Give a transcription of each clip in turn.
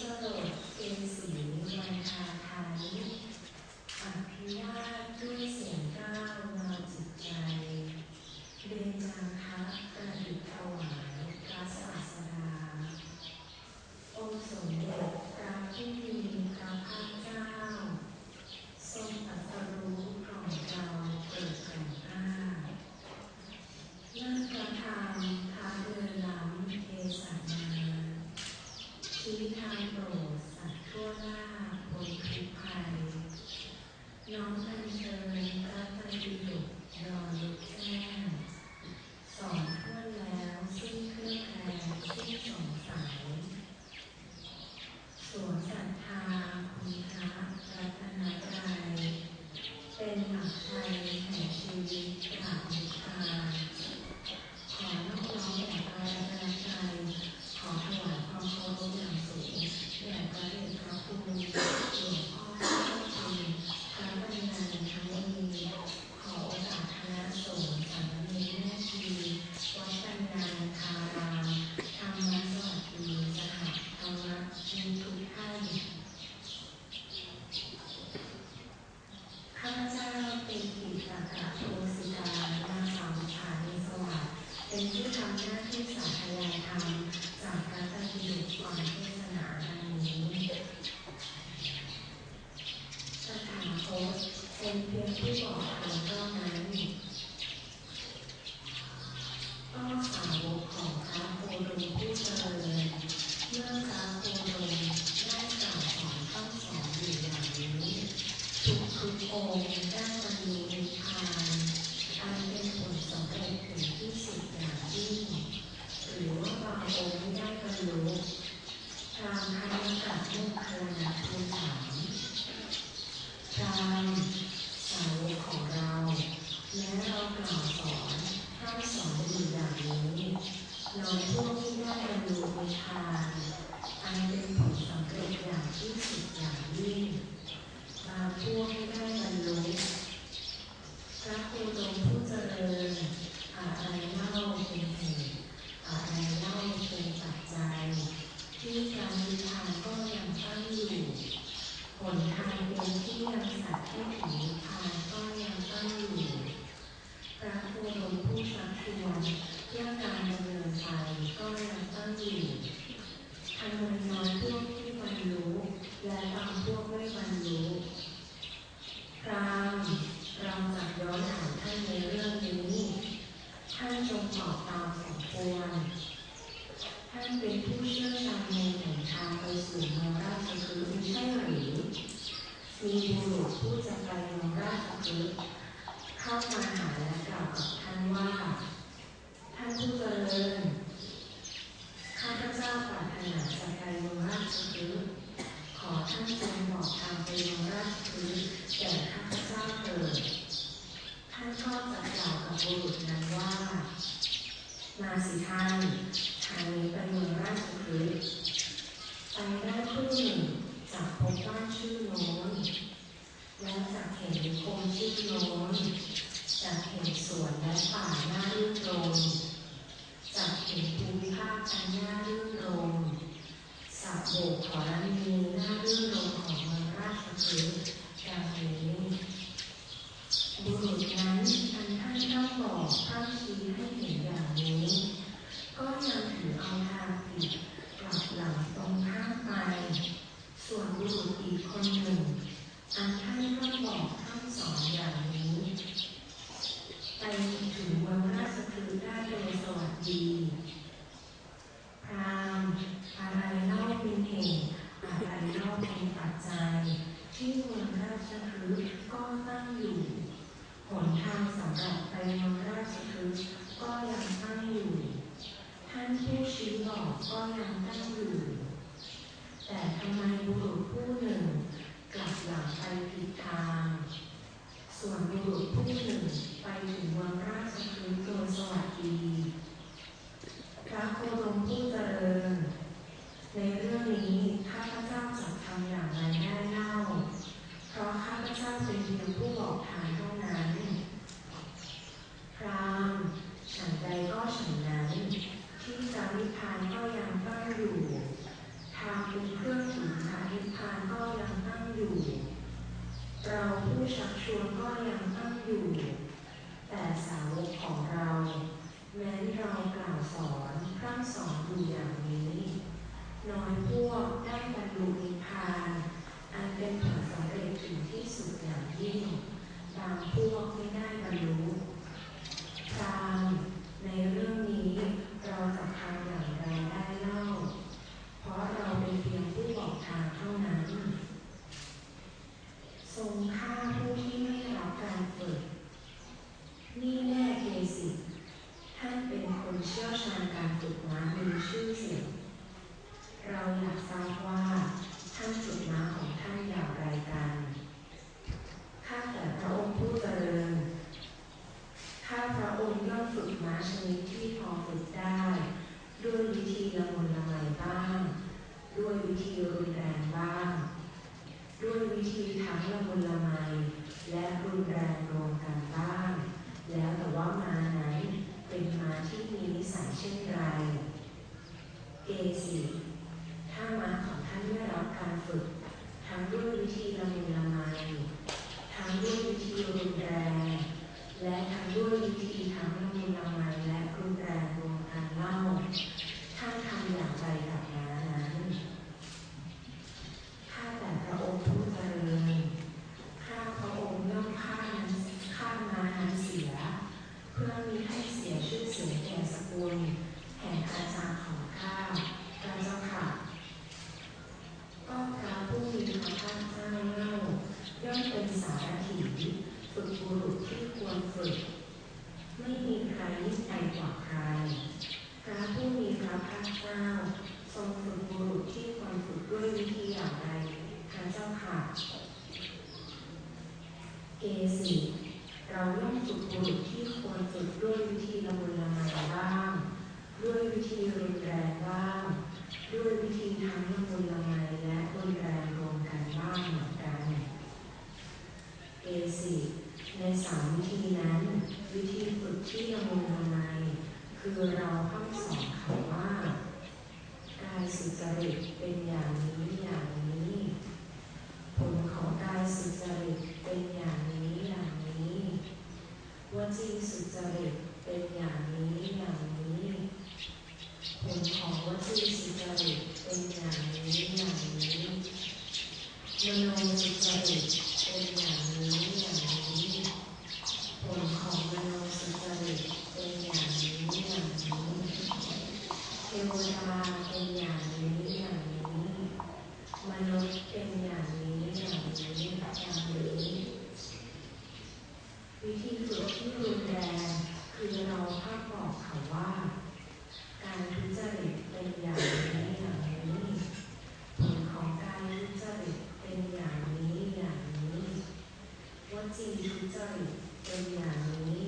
嗯。 ผู้จะไปลงราชพฤกษ์เข้ามาหาและกล่าวกับท่านว่า ท่านผู้เจริญข้าพเจ้าปรารถนาจะไปลงราชพฤกษ์ขอท่านจงบอกทางไปลงราชพฤกษ์แก่ข้าพเจ้าเถิดท่านก็จะกล่าวกับบุรุษนั้นว่า มาสิท่านทางนี้ไปลงราชพฤกษ์ัจจัย ที่เมืองราชพฤกษ์ก็ตั้งอยู่ หนทางสำหรับไปวังราชพฤกษ์ก็ยังตั้งอยู่ ท่านผู้ชี้บอกก็ยังตั้งอยู่ แต่ทำไมบุรุษผู้หนึ่งกลับหลังไปผิดทาง ส่วนบุรุษผู้หนึ่งไปถึงวังราชพฤกษ์โดยสวัสดี ก็ยังตั้งอยู่ แต่สาวกของเรา แม้เรากล่าวสอนพร่ำสอนอยู่อย่างนี้ น้อยพวกได้บรรลุนิพพาน อันเป็นผลสำเร็จถึงที่สุดอย่างยิ่งบางพวกไม่ได้บรรลุพามในเรื่องนี้เราจะทำอย่างไรได้เล่า เพราะเรา เริ่มฝึกม้าชนิดที่พอฝึกได้ ด้วยวิธีละมุนละไมบ้าง ด้วยวิธีรุนแรงบ้าง ด้วยวิธีทั้งละมุนละไมและรุนแรงรวมกันบ้าง แล้วแต่ว่าม้าไหนเป็นม้าที่มีนิสัยเช่นไร เกสิถ้าม้าของท่านได้รับการฝึก ทั้งด้วยวิธีละ ที่的อ พิจารณาตัวอย่างนี้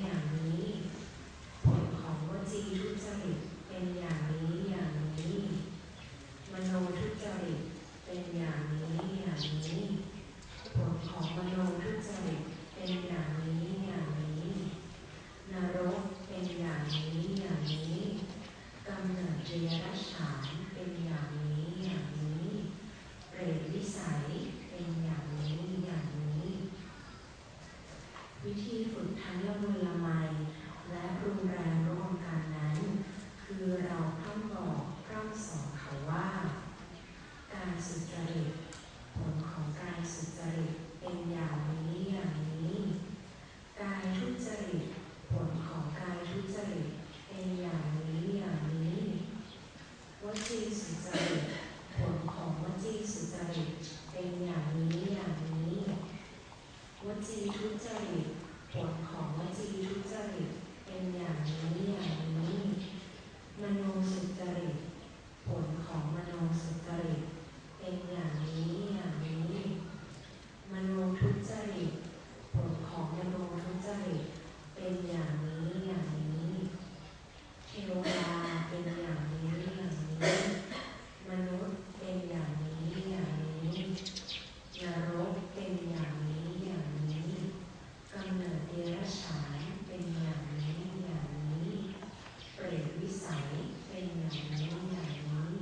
สัยเป็นอย่างนี้อย่างนี้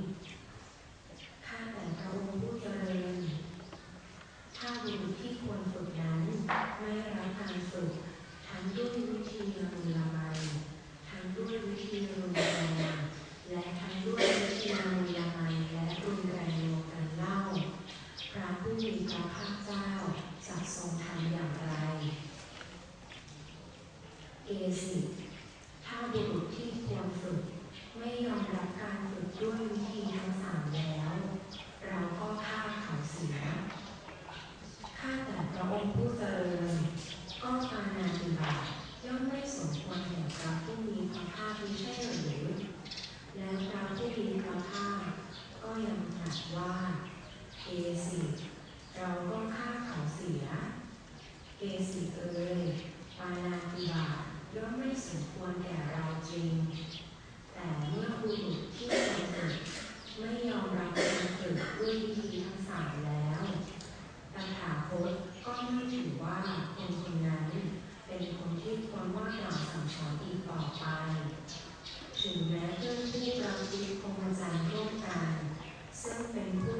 ข้าแต่พระองค์ผู้เจริถ้าบุรุที่ควรฝึกนั้นไม่รับการฝึกทั้งด้วยวิธีรุนแรงทั้งด้วยวิธีรุนแรและทั้งด้วยวิธีรุนแรงและรุนแรโลกันเล่า พระผู้มีพระภาคเจ้าสัทรงทำอย่างไร เอสิ ไม่ยอมรับการฝึกด้วยวิธีทั้งสามแล้ว เราก็ฆ่าเขาเสียข้าแต่พระองค์ผู้เจริญ ก็ปานาติบาย่อมไม่สมควรแก่พระผู้มีพระภาคไม่ใช่หรือ แล้วพระผู้มีพระภาคก็ยังตรัสว่าเอสิเราก็ฆ่าเขาเสีย เอสิเอ่ยปานาติบาย่อมไม่สมควรแก่เราจริง แต่เมื่อบุรุษที่ควรฝึกไม่ยอมรับการฝึกด้วยวิธีทั้งสามแล้วตถาคตก็ไม่ถือว่าคนคนนั้นเป็นคนที่ควรว่ากล่าวสั่งสอนอีกต่อไป ถึงแม้เพื่อนผู้เราชีวิตพรหมจรรย์ร่วมกันซึ่งเป็นผู้